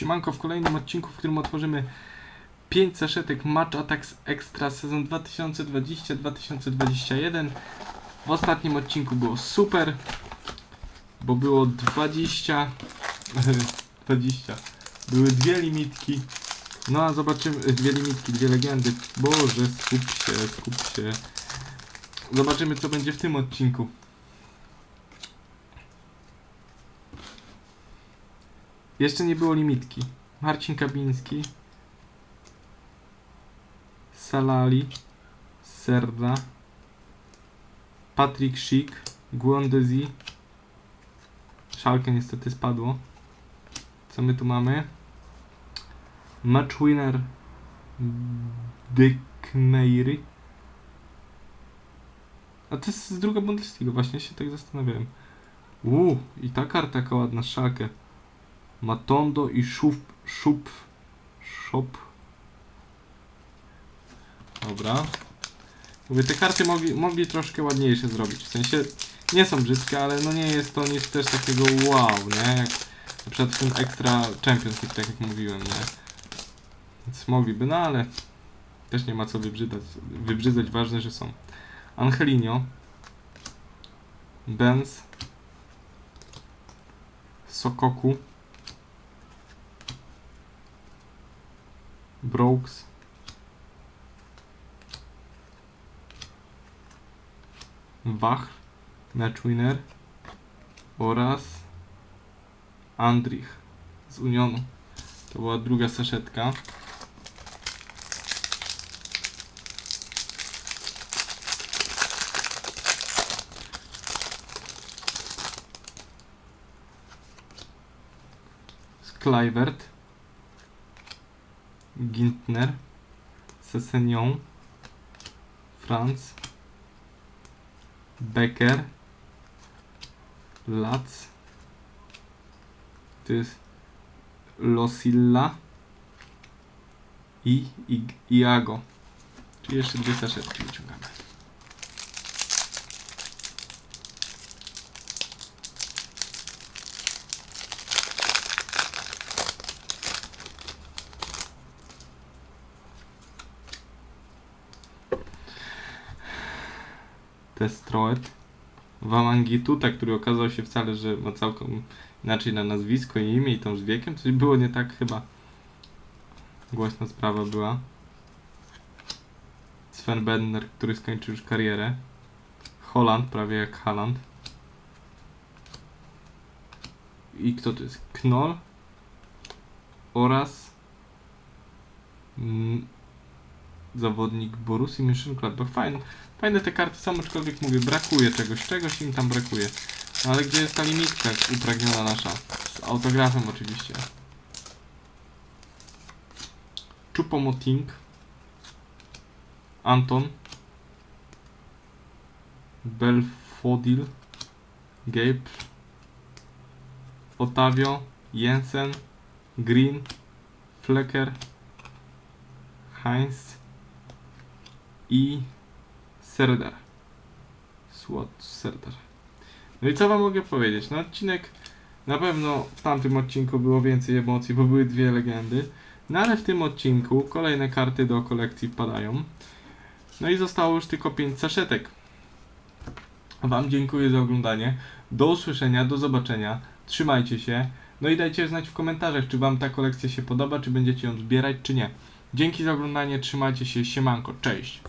Siemanko w kolejnym odcinku, w którym otworzymy 5 saszetek Match Attacks Extra sezon 2020-2021. W ostatnim odcinku było super, bo było 20 20 były dwie limitki. No a zobaczymy, dwie limitki, dwie legendy. Boże, skup się, skup się. Zobaczymy co będzie w tym odcinku. Jeszcze nie było limitki. Marcin Kabiński. Salali. Serra. Patrick Schick. Guondezi. Szalkę niestety spadło. Co my tu mamy? Match winner. Dekneiry. A to jest z druga Bundesliga, właśnie się tak zastanawiałem. Uuu, i ta karta jaka ładna, szalkę. Matondo i Szup, Szup, Shop. Dobra. Mówię, te karty mogli, mogli troszkę ładniejsze zrobić. W sensie nie są brzydkie, ale no nie jest to nic też takiego wow, nie? Jak na przykład tym Extra Champions League, tak jak mówiłem, nie? Więc mogliby, no ale też nie ma co wybrzydzać. Wybrzydzać, ważne, że są. Angelino. Benz. Sokoku. Brooks. Wach, match winner oraz Andrich z Unionu. To była druga saszetka. Sklijvert. Gintner, Sessignon, Franz, Becker, Latz, to jest Losilla i Ig- Iago. Czyli jeszcze dwie saszetki wyciągamy. Destroyed. Wamangituta, który okazał się wcale, że ma całkiem inaczej na nazwisko i imię i tam z wiekiem. Coś było nie tak chyba. Głośna sprawa była. Sven Bender, który skończył już karierę. Holland, prawie jak Haaland. I kto to jest? Knoll oraz mm, zawodnik Borussii Mönchengladbach. Fajne, fajne te karty są, aczkolwiek mówię, brakuje czegoś, czegoś im tam brakuje. Ale gdzie jest ta limitka upragniona nasza? Z autografem oczywiście. Chupomoting. Anton. Belfodil. Gabe. Otavio. Jensen. Green. Flecker. Heinz. I Serdar. Słod Serdar. No i co wam mogę powiedzieć? No odcinek na pewno w tamtym odcinku było więcej emocji, bo były dwie legendy. No ale w tym odcinku kolejne karty do kolekcji wpadają. No i zostało już tylko 5 saszetek. Wam dziękuję za oglądanie. Do usłyszenia, do zobaczenia. Trzymajcie się. No i dajcie znać w komentarzach, czy wam ta kolekcja się podoba, czy będziecie ją zbierać, czy nie. Dzięki za oglądanie, trzymajcie się, siemanko, cześć.